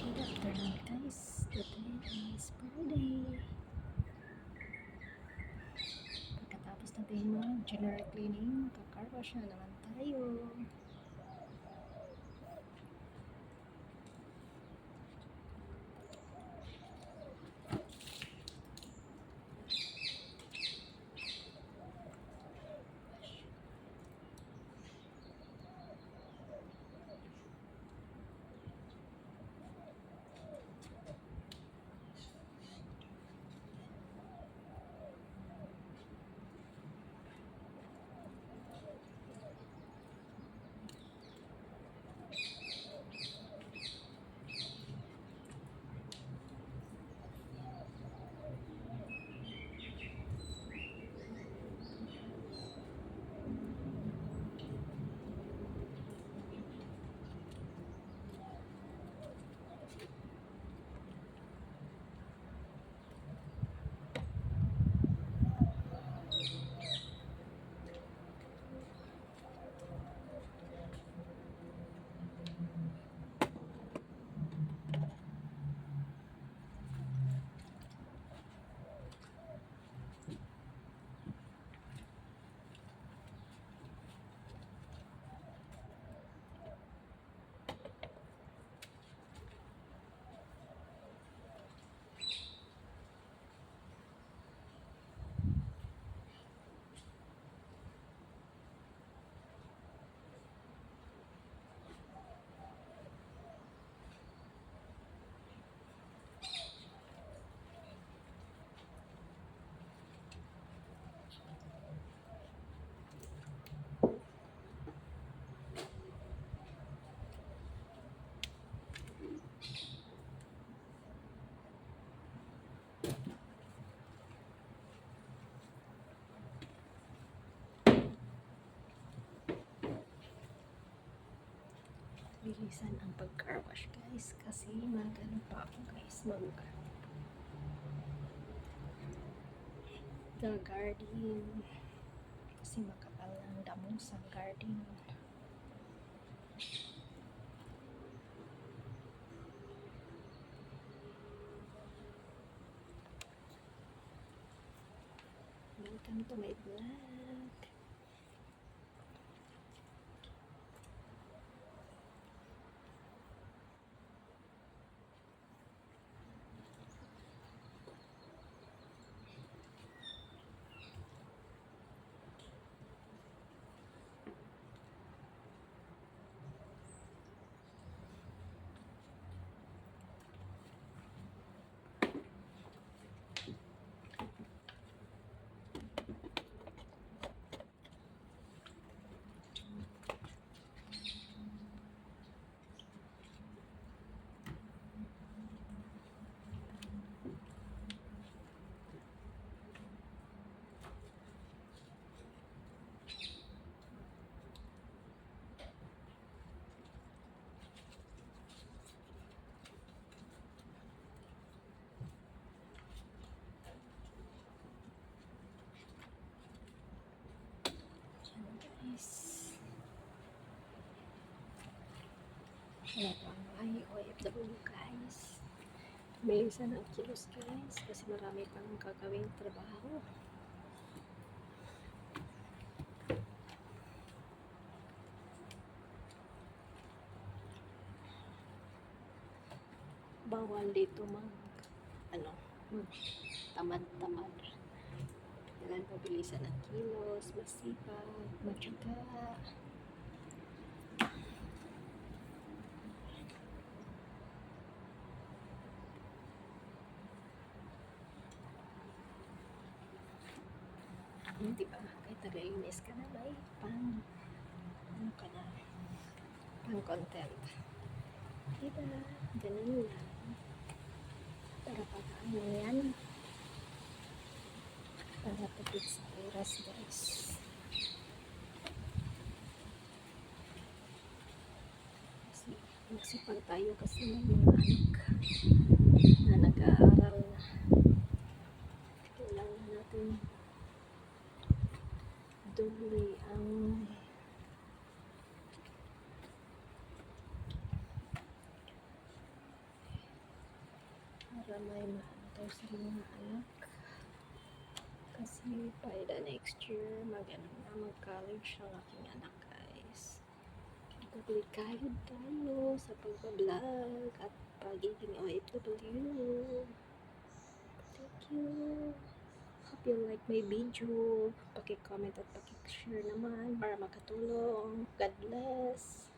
Good afternoon guys. Today is Friday. Pagkatapos natin mag general cleaning, kakarwash na naman tayo. Bilisan ang pag-carwash guys kasi magano pa ako guys mag the garden. Kasi makapal ang damo sa garden. Welcome to my vlog Yan, guys pang ay OFW guys. Bilisan ang kilos guys kasi marami pang gagawing trabaho. Bawal dito mag ano tamad-tamad kailangan pabilisan ang kilos masipag matyaga Yun, di ba? Kahit nag-inis ka na, may pang, ano ka na, pang content. Di ba? Ganun lang. Para para ano yan? Para tapit sa oras, guys. Kasi, nagsipag tayo kasi may mga anak na nag-aaral na. Kailangan natin doble ang para may maantaw sa mga anak. Kasi by the next year, mag ano na, mag-college ang aking anak guys. Komplikado tayo sa pagbablog at pagiging OFW. Thank you. Hope you like my video. Paki-comment at paki-share naman para makatulong. God bless.